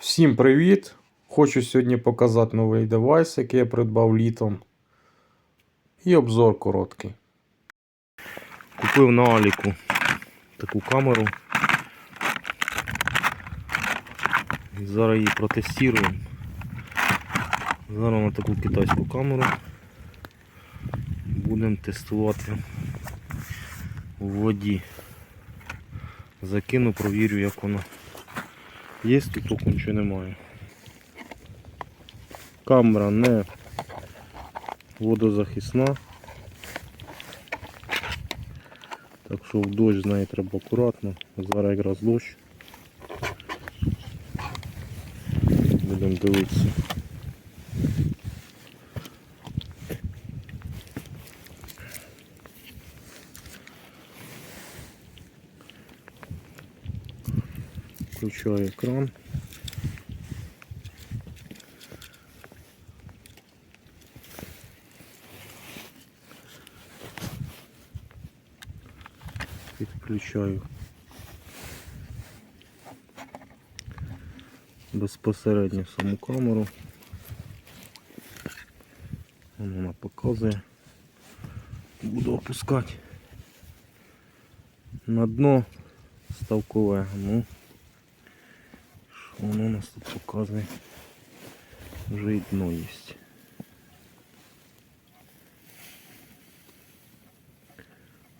Всім привіт! Хочу сьогодні показати новий девайс, який я придбав літом. І обзор короткий. Купив на Аліку таку камеру. І зараз її протестуємо. Зараз на таку китайську камеру будемо тестувати у воді. Закину, провірю, як воно. Є тут толку нічого немає. Камера не водозахисна. Так що в дощ з нею треба акуратно. Зараз якраз дощ. Будемо дивитися. Включаю екран. Підключаю безпосередньо саму камеру. Вон Вона показує. Буду опускати на дно ставкове. Ну, воно у нас тут показує? Вже і дно є.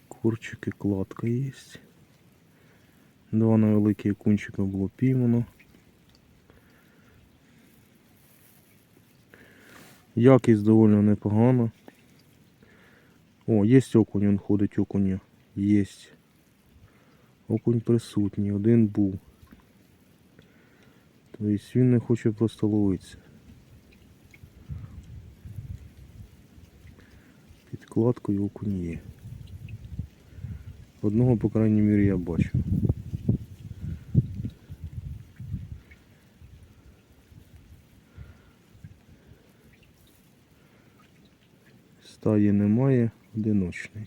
Корчики, кладка є. Два невеликі кунчика було піймано. Якість доволі непогана. О, є окунь, він ходить окунь. Є. Окунь присутній, один був. Тобто він не хоче просто ловитися. Підкладкою окунь є. Одного, по крайній мірі, я бачу. Стаї немає, одиночний.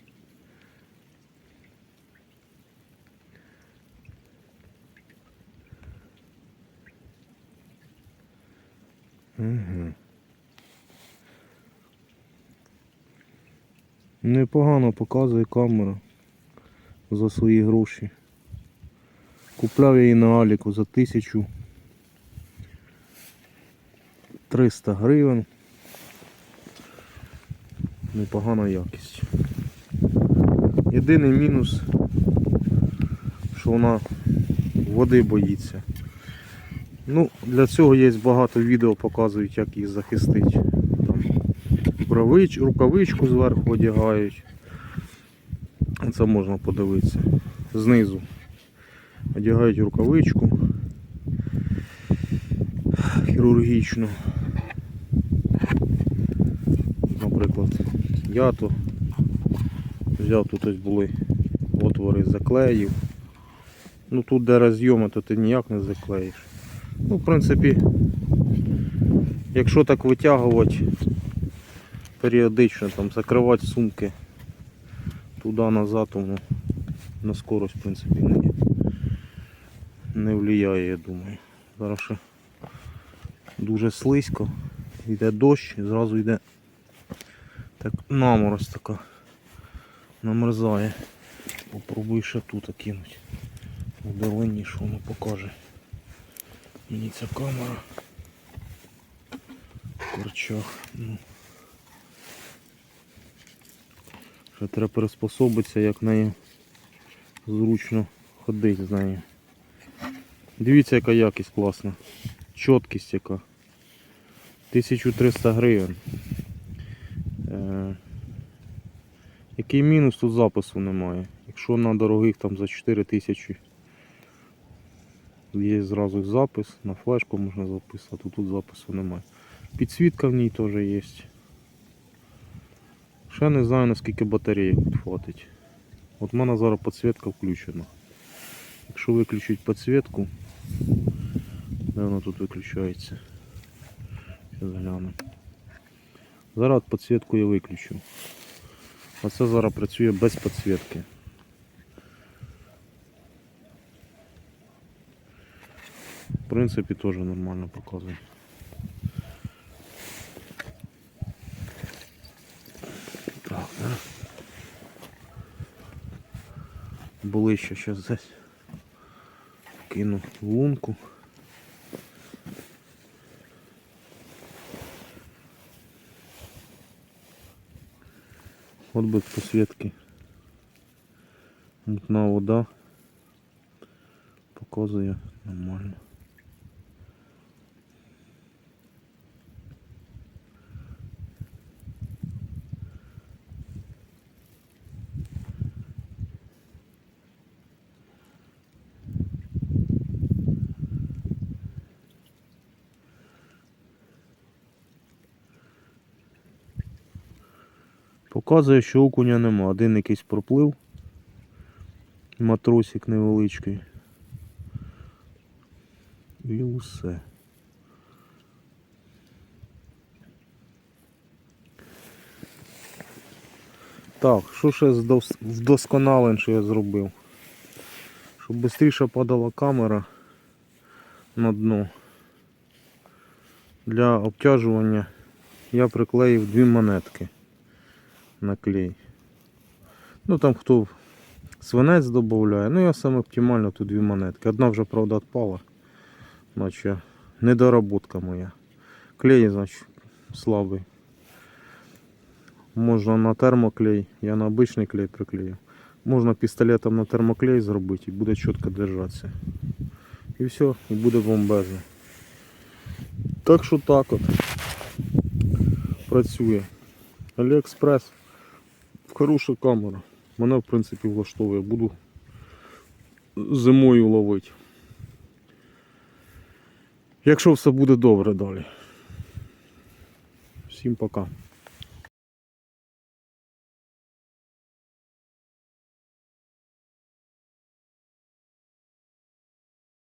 Угу. Непогано показує камера за свої гроші. Купляв я її на Аліку за 1300 гривень. Непогана якість. Єдиний мінус, що вона води боїться. Ну, для цього є багато відео, показують, як їх захистити. Там рукавич, рукавичку зверху одягають. Це можна подивитися. Знизу. Одягають рукавичку хірургічну. Наприклад, я то взяв тут ось були отвори заклеїв. Ну тут де розйоми, то ти ніяк не заклеїш. Ну, в принципі, якщо так витягувати періодично, там, закривати сумки туди-назад, то ну, на скорость, в принципі, не, не впливає, я думаю. Зараз ще дуже слизько, йде дощ і зразу йде так наморозь така намерзає. Попробуй ще тут кинути. Вдалині, що воно покаже. Мені ця камера корчах. Ну. Ще треба приспособитися, як нею зручно ходити з нею. Дивіться, яка якість класна. Чіткість яка. 1300 гривень. Е, який мінус тут запису немає. Якщо на дорогих там за 4000 Є зразу запис, на флешку можна записати, тут запису немає. Підсвітка в ній теж є. Ще не знаю наскільки батареї тут хватить. От в мене зараз підсвітка включена. Якщо виключити підсвітку, де вона тут виключається? Зараз гляну. Зараз підсвітку я виключу. А це зараз працює без підсвітки. В принципі, теж нормально показує. Так, да. Були ще зараз десь. Кину лунку. От би посвідки. Мутна вода. Показує нормально. Показує, що окуня нема. Один якийсь проплив. Матросик невеличкий. І усе. Так, що ще вдосконалень, що я зробив? Щоб швидше падала камера на дно. Для обтяжування я приклеїв дві монетки на клей. Ну там хто свинець додає. Ну я саме оптимально тут дві монетки. Одна вже, правда, відпала. Значить, недоработка моя. Клей, значить, слабий. Можна на термоклей, я на обичний клей приклею. Можна пістолетом на термоклей зробити і буде чітко держатися. І все, і буде бомбезно. Так що так от. Працює. Аліекспрес. Хороша камера. Мене в принципі влаштовує. Буду зимою ловити. Якщо все буде добре далі. Всім пока.